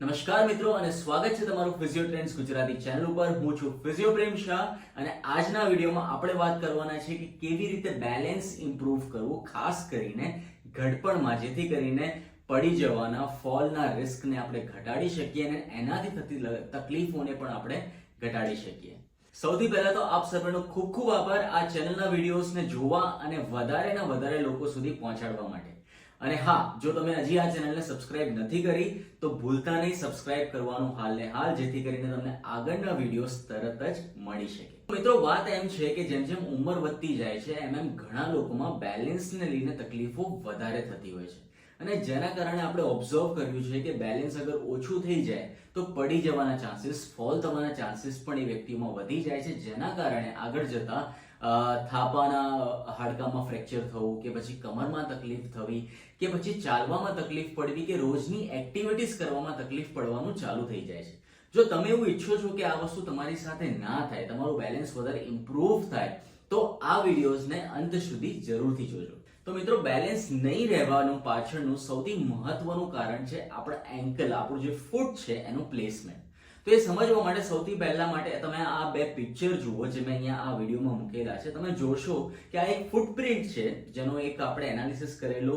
નમસ્કાર મિત્રો અને સ્વાગત છે તમારું ફિઝિયો ટ્રેન્ડ્સ ગુજરાતી ચેનલ ઉપર. હું છું ફિઝિયો પ્રેમ શાહ અને આજના વિડીયોમાં આપણે વાત કરવાના છે કે કેવી રીતે બેલેન્સ ઇમ્પ્રૂવ કરવું, ખાસ કરીને ઘડપણમાં, જેથી કરીને પડી જવાના, ફોલના રિસ્કને આપણે ઘટાડી શકીએ અને એનાથી થતી તકલીફોને પણ આપણે ઘટાડી શકીએ. સૌથી પહેલા તો આપ સર્વેનો ખૂબ ખૂબ આભાર આ ચેનલના વિડીયોઝને જોવા અને વધારે ને વધારે લોકો સુધી પહોંચાડવા માટે. અને હા, જો તમે હજી આ ચેનલને સબસ્ક્રાઇબ નથી કરી, તો ભૂલતા નહીં સબસ્ક્રાઇબ કરવાનું હાલ ને હાલ, જેથી કરીને તમને આગળના વિડીયોઝ તરત જ મળી શકે. મિત્રો, વાત એમ છે કે જેમ જેમ ઉંમર વધતી જાય છે, એમ એમ ઘણા લોકોમાં બેલેન્સને લઈને તકલીફો વધારે થતી હોય છે. અને જેના કારણે આપણે ઓબ્ઝર્વ કર્યું છે કે બેલેન્સ અગર ઓછું થઈ જાય, તો પડી જવાના ચાન્સીસ ફોલ થવાના ચાન્સીસ પણ એ વ્યક્તિમાં વધી જાય છે. જેના કારણે આગળ જતા થાપાના હાડકામાં ફ્રેક્ચર થવું કે પછી કમરમાં તકલીફ થવી કે પછી ચાલવામાં તકલીફ પડવી કે રોજની એક્ટિવિટીઝ કરવામાં તકલીફ પડવાનું ચાલુ થઈ જાય છે. જો તમે એવું ઈચ્છો છો કે આ વસ્તુ તમારી સાથે ના થાય, તમારું બેલેન્સ વધારે ઇમ્પ્રૂવ થાય, તો આ વિડીયોઝને અંત સુધી જરૂરથી જોજો. તો મિત્રો બેલેન્સ નહીં રહેવાનું પાછળનું સૌથી મહત્વનું કારણ છે આપણા એન્કલ આપણું જે ફૂટ છે એનું પ્લેસમેન્ટ તો એ સમજવા માટે સૌથી પહેલા માટે તમે આ બે પિક્ચર જુઓ જે મેં અહીંયા આ વિડીયોમાં મૂકેલા છે. તમે જોશો કે આ એક ફૂટપ્રિન્ટ છે, જેનો એક આપણે એનાલિસિસ કરેલો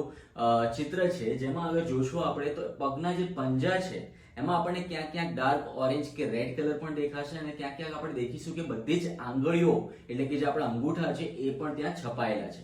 ચિત્ર છે. જેમાં અગર જોશો આપણે તો પગના જે પંજા છે, એમાં આપણને ક્યાંક ક્યાંક ડાર્ક ઓરેન્જ કે રેડ કલર પણ દેખાશે અને ક્યાંક ક્યાંક આપણે દેખીશું કે બધી જ આંગળીઓ, એટલે કે જે આપણા અંગૂઠા છે, એ પણ ત્યાં છપાયેલા છે.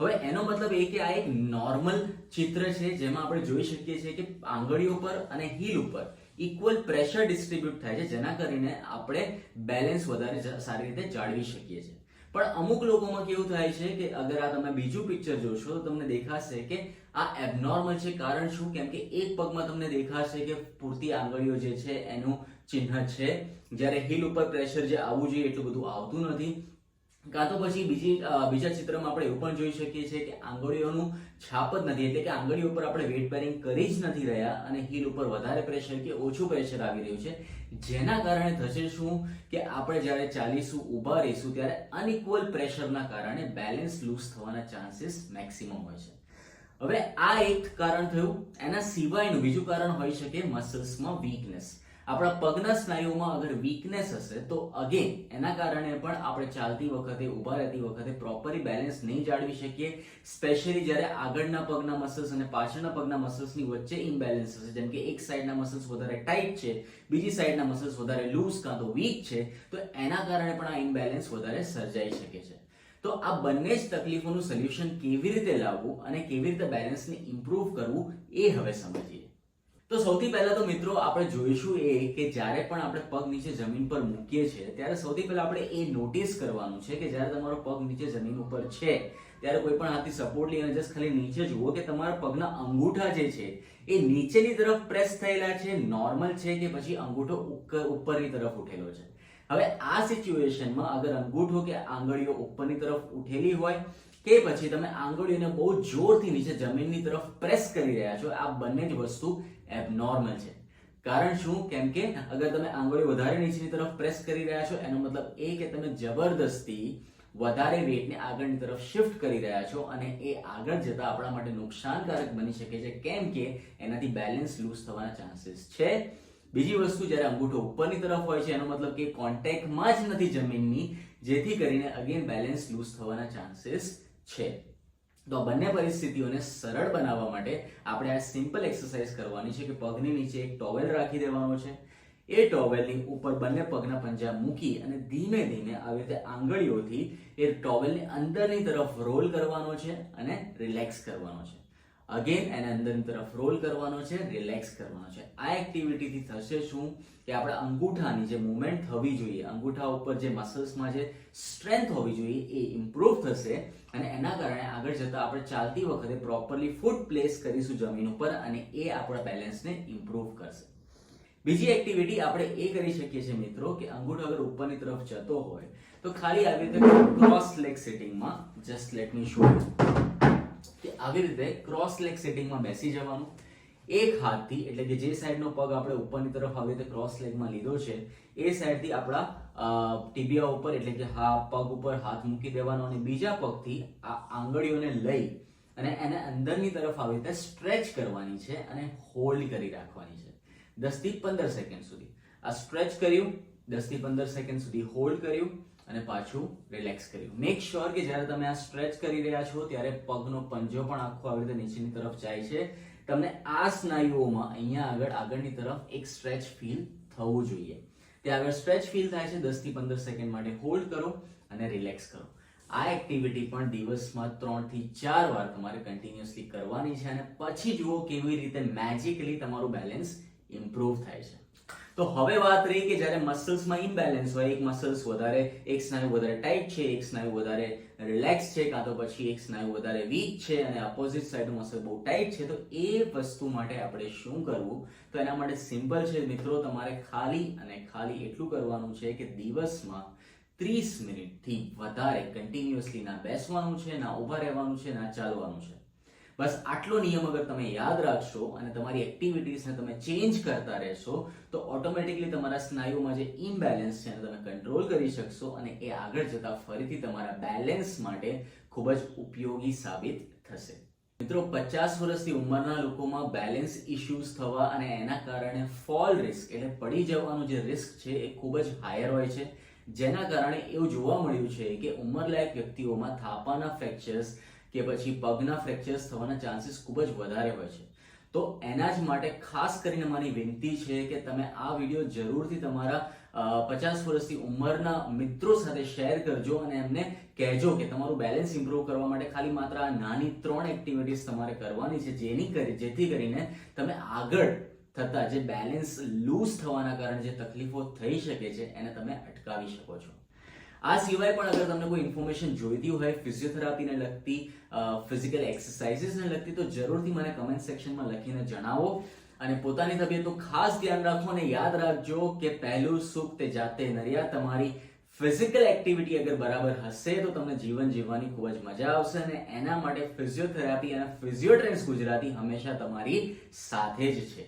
હવે એનો મતલબ એ કે આ એક નોર્મલ ચિત્ર છે, જેમાં આપણે જોઈ શકીએ છીએ કે આંગળીઓ પર અને હીલ ઉપર ઇક્વલ પ્રેશર ડિસ્ટ્રીબ્યુટ થાય છે, જેના કરીને આપણે બેલેન્સ વધારે સારી રીતે જાળવી શકીએ છીએ. પણ અમુક લોકોમાં કેવું થાય છે કે અગર આ તમે બીજું પિક્ચર જોશો, તો તમને દેખાશે કે આ એબનોર્મલ છે. કારણ શું? કેમ કે એક પગમાં તમને દેખાશે કે પૂરતી આંગળીઓ જે છે, એનું ચિહ્ન છે. જ્યારે હિલ ઉપર પ્રેશર જે આવવું જોઈએ, એટલું બધું આવતું નથી. કાં તો પછી બીજી બીજા ચિત્રમાં આપણે એવું પણ જોઈ શકીએ છીએ કે આંગળીઓનું છાપ જ નથી. એટલે કે આંગળીઓ ઉપર આપણે વેટ બેરિંગ કરી જ નથી રહ્યા અને હીલ ઉપર વધારે પ્રેશર કે ઓછું પ્રેશર આવી રહ્યું છે. જેના કારણે થશે શું? કે આપણે જ્યારે ચાલીશું ઊભા રહીશું ત્યારે અનઇક્વલ પ્રેશરના કારણે બેલેન્સ લૂઝ થવાના ચાન્સીસ મેક્સિમમ હોય છે. હવે આ એક કારણ થયું. એના સિવાયનું બીજું કારણ હોઈ શકે મસલ્સમાં વીકનેસ આપણા પગના સ્નાયુઓમાં અગર વીકનેસ હશે, તો અગેન એના કારણે પણ આપણે ચાલતી વખતે, ઊભા રહેતી વખતે પ્રોપરલી બેલેન્સ નહીં જાળવી શકીએ. સ્પેશિયલી જ્યારે આગળના પગના મસલ્સ અને પાછળના પગના મસલ્સની વચ્ચે ઇમ્બેલેન્સ હશે, જેમ કે એક સાઈડના મસલ્સ વધારે ટાઈટ છે, બીજી સાઈડના મસલ્સ વધારે લૂઝ કાં તો વીક છે, તો એના કારણે પણ આ ઇમ્બેલેન્સ વધારે સર્જાઈ શકે છે. તો આ બંને જ તકલીફોનું સોલ્યુશન કેવી રીતે લાવવું અને કેવી રીતે બેલેન્સને ઇમ્પ્રૂવ કરવું, એ હવે સમજીએ. તો સૌથી પહેલા તો મિત્રો આપણે જોઈશું એ કે જ્યારે પણ આપણે પગ નીચે જમીન પર મૂકીએ છીએ, ત્યારે સૌથી પહેલા આપણે એ નોટિસ કરવાનું છે કે જ્યારે તમારો પગ નીચે જમીન ઉપર છે, ત્યારે કોઈ પણ હાથથી સપોર્ટ લઈને જસ્ટ ખાલી નીચે જુઓ કે તમારા પગના અંગૂઠા જે છે, એ નીચેની તરફ પ્રેસ થયેલા છે નોર્મલ છે કે પછી અંગૂઠો ઉપરની તરફ ઉઠેલો છે? હવે આ સિચ્યુએશનમાં અગર અંગૂઠો કે આંગળીઓ ઉપરની તરફ ઉઠેલી હોય કે પછી તમે આંગળીઓને બહુ જોરથી નીચે જમીનની તરફ પ્રેસ કરી રહ્યા છો, આ બંને જ વસ્તુ એબનોર્મલ છે. કારણ શું? કેમ કે અગર તમે આંગળી વધારે નીચેની તરફ પ્રેસ કરી રહ્યા છો, એનો મતલબ એ કે તમે જબરદસ્તી વધારે વેટને આગળની તરફ શિફ્ટ કરી રહ્યા છો અને એ આગળ જતા આપણા માટે નુકસાનકારક બની શકે છે. કેમ કે એનાથી બેલેન્સ લૂઝ થવાના ચાન્સીસ છે. બીજી વસ્તુ જ્યારે અંગૂઠો ઉપરની તરફ હોય છે, એનો મતલબ કે કોન્ટેક્ટમાં જ નથી જમીનની, જેથી કરીને અગેન બેલેન્સ લૂઝ થવાના ચાન્સીસ છે. તો આ બંને પરિસ્થિતિઓને સરળ બનાવવા માટે આપણે આ સિમ્પલ એક્સરસાઇઝ કરવાની છે કે પગની નીચે એક ટોવેલ રાખી દેવાનો છે. એ ટોવેલની ઉપર બંને પગના પંજા મૂકી અને ધીમે ધીમે આવી રીતે આંગળીઓથી એ ટોવેલની અંદરની તરફ રોલ કરવાનો છે અને રિલેક્સ કરવાનો છે. અગેન એને અંદરની તરફ રોલ કરવાનો છે રિલેક્સ કરવાનો છે. આ એક્ટિવિટીથી થશે શું? કે આપણા અંગૂઠાની જે મુવમેન્ટ થવી જોઈએ, અંગૂઠા ઉપર જે મસલ્સમાં જે સ્ટ્રેન્થ હોવી જોઈએ, એ ઇમ્પ્રૂવ થશે અને એના કારણે આગળ જતા આપણે ચાલતી વખતે પ્રોપરલી ફૂટ પ્લેસ કરીશું જમીન ઉપર અને એ આપણા બેલેન્સને ઇમ્પ્રૂવ કરશે. બીજી એક્ટિવિટી આપણે એ કરી શકીએ છીએ મિત્રો કે અંગૂઠો અગર ઉપરની તરફ જતો હોય, તો ખાલી આવી રીતે ક્રોસ લેગ સિટિંગમાં જસ્ટ લેટ મી શો આવી રીતે ક્રોસ લેગ સિટિંગમાં બેસી જવાનું. એક હાથથી, એટલે કે જે સાઈડનો પગ આપણે ઉપરની તરફ આવી રીતે ક્રોસ લેગમાં લીધો છે, એ સાઈડથી આપણા ટીબિયા ઉપર, એટલે કે હા, પગ ઉપર હાથ મૂકી દેવાનો અને બીજા પગથી આ આંગળીઓને લઈ અને એને અંદરની તરફ આવી રીતે સ્ટ્રેચ કરવાની છે અને હોલ્ડ કરી રાખવાની છે. દસથી પંદર સેકન્ડ સુધી. આ સ્ટ્રેચ કર્યું દસથી પંદર સેકન્ડ સુધી હોલ્ડ કર્યું અને પાછું રિલેક્સ કર્યું મેક શ્યોર કે જ્યારે તમે આ સ્ટ્રેચ કરી રહ્યા છો, ત્યારે પગનો પંજો પણ આખો આવી રીતે નીચેની તરફ જાય છે. તમને આ સ્નાયુઓમાં અહીંયા આગળ આગળની તરફ એક સ્ટ્રેચ ફીલ થવું જોઈએ. ત્યાં આગળ સ્ટ્રેચ ફીલ થાય છે, દસથી પંદર સેકન્ડ માટે. હોલ્ડ કરો અને રિલેક્સ કરો. આ એક્ટિવિટી પણ દિવસમાં ત્રણથી ચાર વાર તમારે કન્ટિન્યુઅસલી કરવાની છે અને પછી જુઓ કેવી રીતે મેજિકલી તમારું બેલેન્સ ઇમ્પ્રૂવ થાય છે. તો હવે વાત રહી કે જ્યારે મસલ્સમાં ઇમ્બેલેન્સ હોય, એક મસલ્સ વધારે, એક સ્નાયુ વધારે ટાઈટ છે, એક સ્નાયુ વધારે રિલેક્સ છે, કાં તો પછી એક સ્નાયુ વધારે વીક છે અને અપોઝિટ સાઈડનું મસલ બહુ ટાઈટ છે, તો એ વસ્તુ માટે આપણે શું કરવું? તો એના માટે સિમ્પલ છે મિત્રો, તમારે ખાલી અને ખાલી એટલું કરવાનું છે કે દિવસમાં ત્રીસ મિનિટથી વધારે કન્ટિન્યુઅસલી ના બેસવાનું છે, ના ઊભા રહેવાનું છે, ના ચાલવાનું છે. બસ આટલો નિયમ અગર તમે યાદ રાખશો અને તમારી એક્ટિવિટીઝને તમે ચેન્જ કરતા રહેશો, તો ઓટોમેટિકલી તમારા સ્નાયુમાં જે ઇમ્બેલેન્સ છે એને તમે કંટ્રોલ કરી શકશો અને એ આગળ જતા ફરીથી તમારા બેલેન્સ માટે ખૂબ જ ઉપયોગી સાબિત થશે. મિત્રો, પચાસ વર્ષથી ઉંમરના લોકોમાં બેલેન્સ ઇશ્યુઝ થવા અને એના કારણે ફોલ રિસ્ક એટલે પડી જવાનું જે રિસ્ક છે એ ખૂબ જ હાયર હોય છે. જેના કારણે એવું જોવા મળ્યું છે કે ઉંમરલાયક વ્યક્તિઓમાં થાપાના ફ્રેક્ચર્સ કે પછી પગના ફ્રેક્ચર્સ થવાના ચાન્સીસ ખૂબ જ વધારે હોય છે. તો એના જ માટે ખાસ કરીને મારી વિનંતી છે કે તમે આ વીડિયો જરૂરથી તમારા પચાસ વર્ષથી ઉંમરના મિત્રો સાથે શેર કરજો અને એમને કહેજો કે તમારું બેલેન્સ ઇમ્પ્રૂવ કરવા માટે ખાલી માત્ર આ નાની ત્રણ એક્ટિવિટીઝ તમારે કરવાની છે, જેની કરી, જેથી કરીને તમે આગળ થતા જે બેલેન્સ લૂઝ થવાના કારણે જે તકલીફો થઈ શકે છે, એને તમે અટકાવી શકો છો. આ સિવાય પણ અગર તમને કોઈ ઇન્ફોર્મેશન જોઈતી હોય ફિઝિયોથેરાપીને લગતી ફિઝિકલ એક્સરસાઇઝીસને લગતી, તો જરૂરથી મને કમેન્ટ સેક્શનમાં લખીને જણાવો. અને પોતાની તબિયતનું ખાસ ધ્યાન રાખો અને યાદ રાખજો કે પહેલું સુખ તે જાતે નર્યા. તમારી ફિઝિકલ એક્ટિવિટી અગર બરાબર હશે, તો તમને જીવન જીવવાની ખૂબ જ મજા આવશે અને એના માટે ફિઝિયોથેરાપી અને ફિઝિયોટ્રેન્સ ગુજરાતી હંમેશા તમારી સાથે જ છે.